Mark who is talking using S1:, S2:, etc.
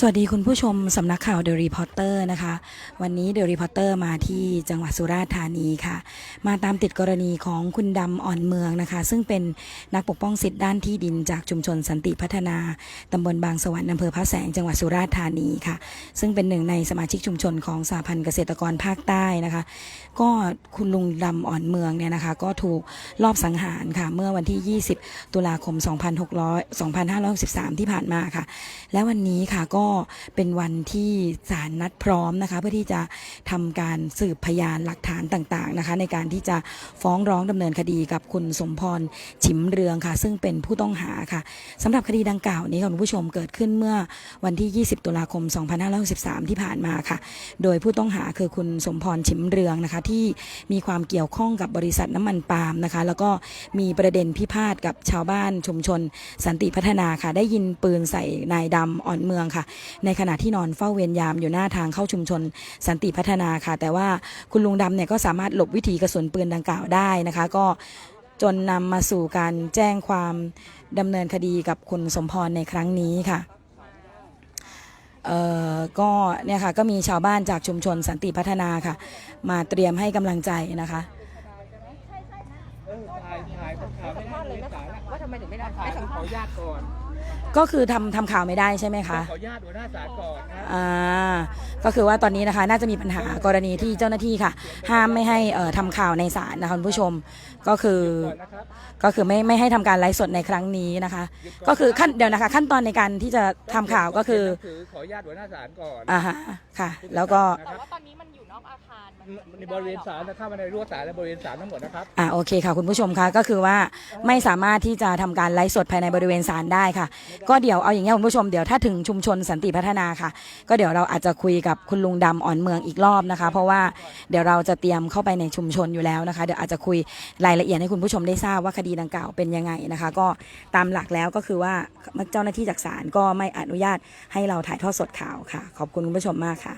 S1: สวัสดีคุณผู้ชมสำนักข่าวเดอะรีพอร์เตอร์นะคะ วันนี้เดอะรีพอร์เตอร์มาที่จังหวัดสุราษฎร์ธานีค่ะ มาตามติดกรณีของคุณดำอ่อนเมืองนะคะ ซึ่งเป็นนักปกป้องสิทธิ์ด้านที่ดินจากชุมชนสันติพัฒนาตำบลบางสวรรค์อำเภอพระแสงจังหวัดสุราษฎร์ธานีค่ะ ซึ่งเป็นหนึ่งในสมาชิกชุมชนของสหพันธ์เกษตรกรภาคใต้นะคะ ก็คุณลุงดำอ่อนเมืองเนี่ยนะคะ ก็ถูกลอบสังหารค่ะเมื่อวันที่ 20 ตุลาคม2600 2563 ที่ผ่านมาค่ะ และวันนี้ค่ะก็เป็นวันที่ศาลนัดพร้อมนะคะเพื่อที่จะทำการสืบพยานหลักฐานต่างๆนะคะในการที่จะฟ้องร้องดำเนินคดีกับคุณสมพรฉิมเรืองค่ะ ซึ่งเป็นผู้ต้องหาค่ะสำหรับคดีดังกล่าวนี้คุณผู้ชมเกิดขึ้นเมื่อวันที่ 20 ตุลาคม 2563 ที่ผ่านมาค่ะ โดยผู้ต้องหาคือคุณสมพรฉิมเรืองนะคะที่มีความเกี่ยวข้องกับบริษัทน้ำมันปาล์มนะคะ แล้วก็มีประเด็นพิพาทกับชาวบ้านชุมชน สันติพัฒนาค่ะได้ยินปืนใส่นายดำอ่อนเมืองค่ะ ในขณะที่นอนเฝ้าเวรยามอยู่หน้าทางเข้าชุมชนสันติพัฒนาค่ะ แต่ว่าคุณลุงดำเนี่ยก็สามารถหลบวิถีกระสุนปืนดังกล่าวได้นะคะ ก็จนนำมาสู่การแจ้งความดำเนินคดีกับคุณสมพรในครั้งนี้ค่ะเออก็เนี่ยค่ะก็มีชาวบ้านจากชุมชนสันติพัฒนาค่ะ มาเตรียมให้กำลังใจนะคะ
S2: เออถ่ายถ่ายถ่ายไม่ได้เลยนะถ่ายนะ
S3: ว่าทำไมถึงไม่ได้
S2: ถ่าย
S3: ไม่
S2: ต้อง
S3: สัม
S2: ข
S3: ภา
S2: อ
S3: ษ
S2: อ
S3: ณ์
S2: นุญาตก่อน
S1: ก็คือทำทำข่าวไม่ได้ใช่ไหมคะ
S2: ขออนุญาตหัวหน้าศาลก่อนนะ
S1: อ่า ก็คือว่าตอนนี้นะคะ น่าจะมีปัญหากรณีที่เจ้าหน้าที่ค่ะ ห้ามไม่ให้เอ่อทำข่าวในศาลนะคะคุณผู้ชม ก็คือ
S2: ก่อนนะครับ
S1: ก็คือไม่ไม่ให้ทำการไลฟ์สดในครั้งนี้นะคะ ก็คือขั้นเดี๋ยวนะคะ ขั้นตอนในการที่จะทำข่าวก็คือ
S2: ถือขออนุญาตหัวหน้าศาลก่อน
S1: อ่าฮะค่ะ แล้วก็
S3: แต่ว่าตอนนี้
S2: ในบริเวณศาลนะเข้ามาในรั้วศาลและบริเวณศาลทั้งหมดนะครับ
S1: อ่าโอเคค่ะคุณผู้ชมคะก็คือว่าไม่สามารถที่จะทำการไลฟ์สดภายในบริเวณศาลได้ค่ะ ก็เดี๋ยวเอาอย่างเงี้ยคุณผู้ชมเดี๋ยวถ้าถึงชุมชนสันติพัฒนาค่ะ ก็เดี๋ยวเราอาจจะคุยกับคุณลุงดำอ่อนเมืองอีกรอบนะคะ เพราะว่าเดี๋ยวเราจะเตรียมเข้าไปในชุมชนอยู่แล้วนะคะ เดี๋ยวอาจจะคุยรายละเอียดให้คุณผู้ชมได้ทราบว่าคดีดังกล่าวเป็นยังไงนะคะ ก็ตามหลักแล้วก็คือว่าเจ้าหน้าที่จากศาลก็ไม่อนุญาตให้เราถ่ายทอดสดข่าวค่ะ ขอบคุณคุณผู้ชมมากค่ะ